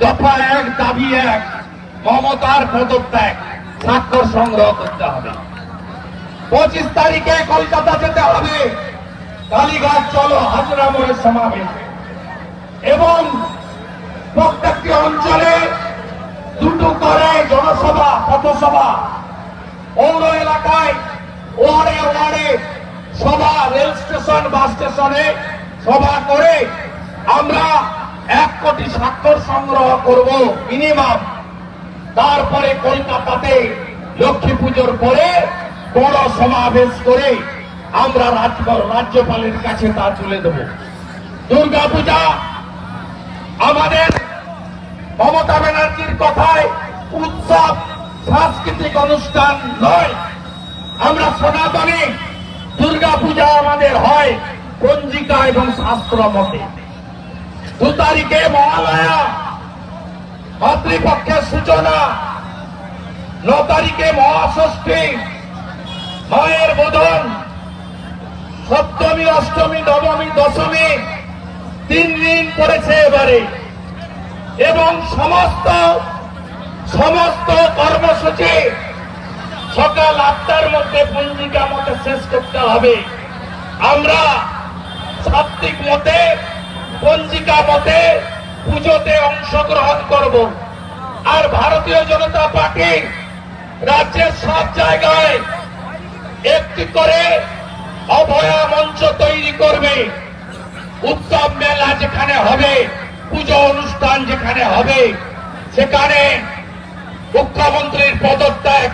দফা এক, দাবি এক, মমতার পদত্যাগ। স্বাক্ষর সংগ্রহ করতে হবে। পঁচিশ তারিখে কলকাতা যেতে হবে। কালীঘাট চলো, হাজরা মোড়ের সমাবেশ। এবং প্রত্যেকটি অঞ্চলে দুটো করে জনসভা, পথসভা। পৌর এলাকায় ওয়ার্ডে ওয়ার্ডে সভা, রেল স্টেশন, বাস স্টেশনে সভা করে আমরা এক কোটি স্বাক্ষর সংগ্রহ করব মিনিমাম তারপরে কলকাতাতে লক্ষ্মী পুজোর পরে বড় সমাবেশ করে আমরা রাজ্য- রাজ্যপালের কাছে তা তুলে দেব। দুর্গা পূজা, আমাদের মমতা ব্যানার্জির কথায় উৎসব, সাংস্কৃতিক অনুষ্ঠান নয়। আমরা সনাতনী দুর্গা পূজা আমাদের হয় পঞ্জিকা এবং শাস্ত্র মতে। দু তারিখে মহালয়া? মাতৃপক্ষের সূচনা। ন তারিখে মহাষষ্ঠী। মায়ের বোধন। সপ্তমী, অষ্টমী, নবমী, দশমী। তিন দিন পড়েছে এবারে। এবং সমস্ত সমস্ত কর্মসূচি সকাল আটটার মধ্যে পঞ্জিকা মতে শেষ করতে হবে। আমরা সাত্বিক মতে পঞ্জিকা মতে পুজোতে অংশগ্রহণ করব। আর ভারতীয় জনতা পার্টি রাজ্যের সব জায়গায় একটি করে অভয়া মঞ্চ তৈরি করবে। উৎসব মেলা যেখানে হবে, পুজো অনুষ্ঠান যেখানে হবে, সেখানে মুখ্যমন্ত্রীর পদত্যাগ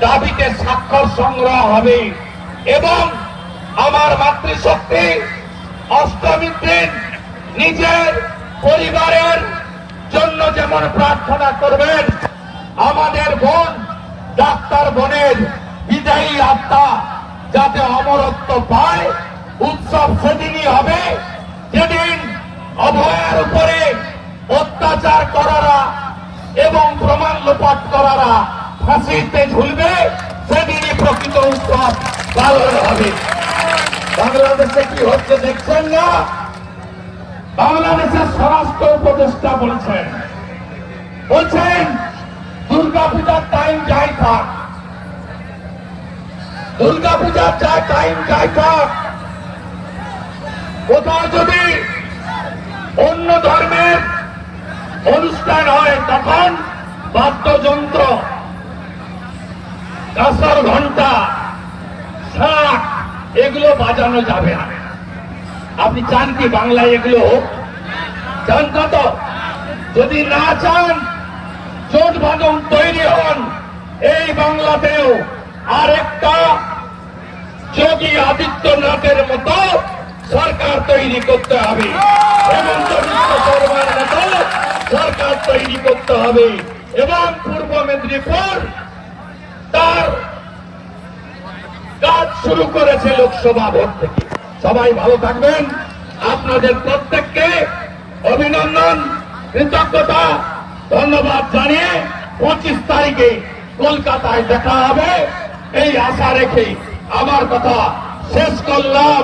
দাবিতে স্বাক্ষর সংগ্রহ হবে এবং আমার মাতৃশক্তি অষ্টমীর দিন নিজের পরিবারের জন্য যেমন প্রার্থনা করবেন, আমাদের বোন, ডাক্তার বোনের বিদায়ী আত্মা যাতে অমরত্ব পায়, উৎসব সেদিনই হবে। যেদিন অভয়ের উপরে অত্যাচার করারা এবং প্রমাণ লোপাট করারা ফাঁসিতে ঝুলবে, সেদিনই প্রকৃত উৎসব পালন হবে। বাংলাদেশে কি হচ্ছে দেখছেন না? বাংলাদেশের স্বরাষ্ট্র উপদেষ্টা বলছেন। বলছেন দুর্গা পূজার টাইম যাই থাক। দুর্গা পূজার যা টাইম যাই থাক, কোথাও যদি অন্য ধর্মের অনুষ্ঠান হয়, তখন বাদ্যযন্ত্র, কাঁসার ঘণ্টা শাক, এগুলো বাজানো যাবে না। আপনি চান কি বাংলায় এগুলো চান কত যদি না চান, জোট বাঁধন তৈরি হন। এই বাংলাতেও আরেকটা যোগী আদিত্যনাথের মতো সরকার তৈরি করতে হবে। মতো সরকার তৈরি করতে হবে। এবং পূর্ব মেদিনীপুর তার কাজ শুরু করেছে লোকসভা ভোট থেকে। সবাই ভালো থাকবেন। আপনাদের প্রত্যেককে অভিনন্দন, কৃতজ্ঞতা, ধন্যবাদ জানিয়ে পঁচিশ তারিখে কলকাতায় দেখা হবে। এই আশা রেখে আমার কথা শেষ করলাম।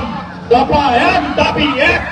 দফা এক, দাবি এক।